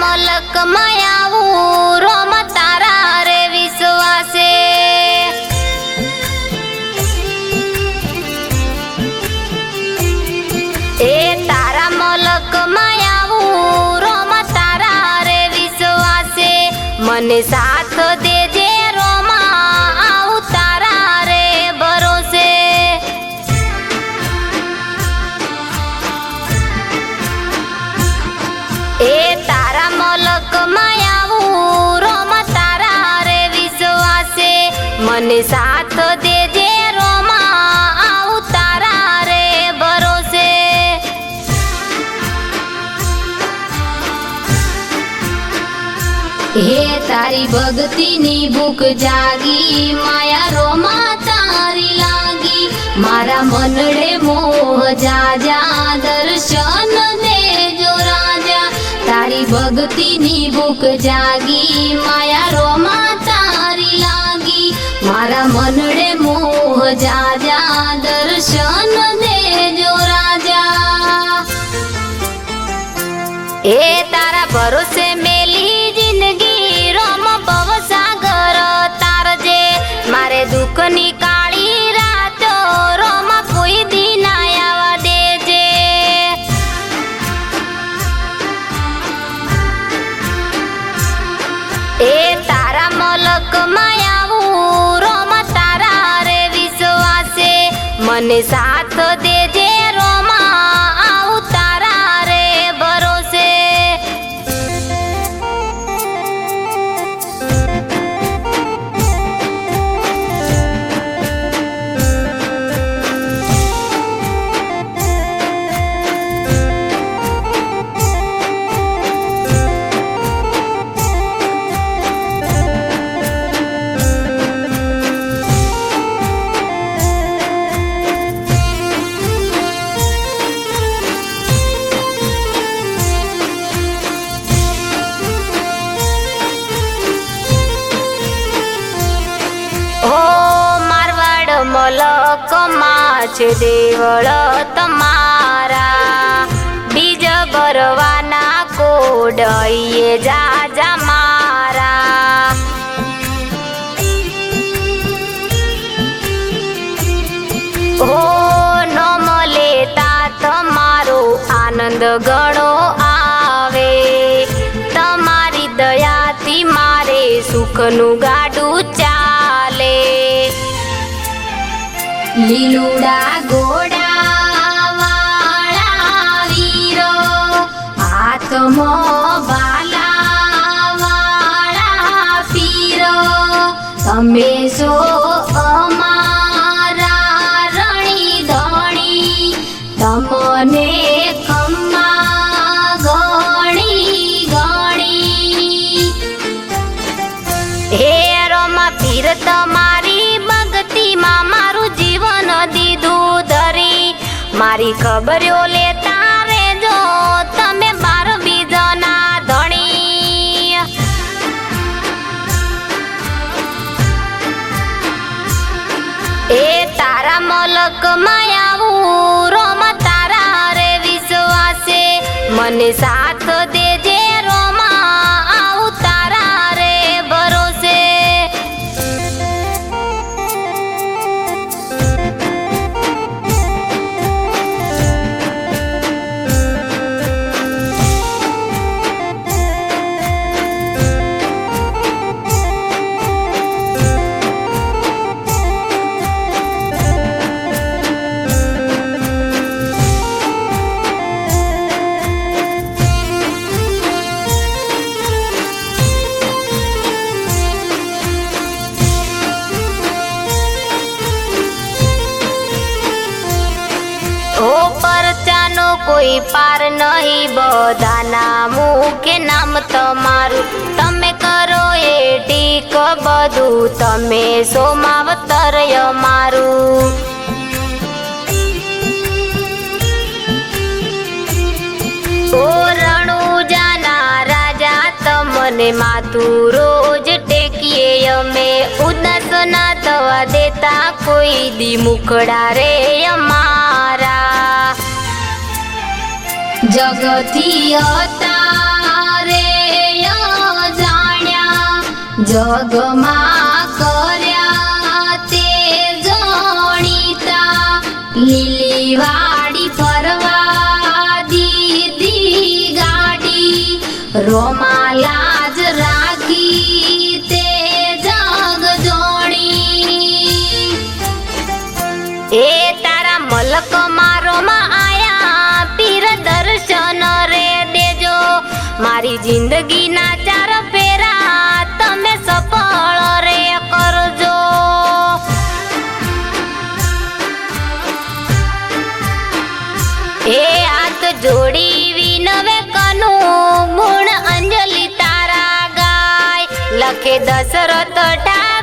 મલક આવું રોમ તારા રે વિશ્વાસે. એ તારા મલક આવું રોમ તારા રે વિશ્વાસે. મને સાથ દેજે મને સાથ દેજે રોમા આવું તારા રે ભરોસે. હે તારી ભક્તિની ભૂખ જાગી, માયા રોમા તારી લાગી. મારા મનડે મોહ જાજા, દર્શન દેજો રાજા. તારી ભક્તિની ભૂખ જાગી, માયા રોમા મારા મનડે મોહ જાજા, દર્શન દેજો રાજા. એ તારા ભરોસે મેલી જિંદગી, રોમ ભવ સાગર તારજે મારે દુઃખની કાળી રાતો, રોમ કોઈ દિન આવવા દેજે. એ તારા મલક આવું રોમ તારા રે વિશ્વાસે. મને સાથ માં છે દેવળ તમારા. બીજ ભરવાના કોડઈએ જા જા મારા. હો નમ લેતા તમારો આનંદ ગણો આવે. તમારી દયાથી મારે સુખનું ગાડું ચાલે. લીલુડા ગોડા વાળા વીરો આત્મો બાલા પીરો. તમે સો મારી ખબરો લેતા રેજો તમે બાર બીજના ધણી. એ તારા મલક આવું, રોમા તારા રે વિશ્વાસે. મને સાથ કોઈ પાર નહીં, બધાના મૂકે નામ તમારું. તમે કરો એ ટીક બધું, તમે સોમાવતર મારું ઓ રણુજાના તમને માથું રોજ ટેકીએ. અમે ઉદાસ ના થવા દેતા, કોઈ દી મુખડા રે અમારા જગથી અતારે જગમાં કર્યા તે જણીતા, લીલીવાડી ફરવા દીધી ગાડી રોમાલા રાખી તે જગ એ તારા મલક મારો માં મારી જિંદગી ના ચાર ફેરા, તમે સફળ રે કરજો. એ હાથ જોડી વિનવે કનું, ગુણ અંજલિ તારા ગાય. લખે દશરથ ઠાકોર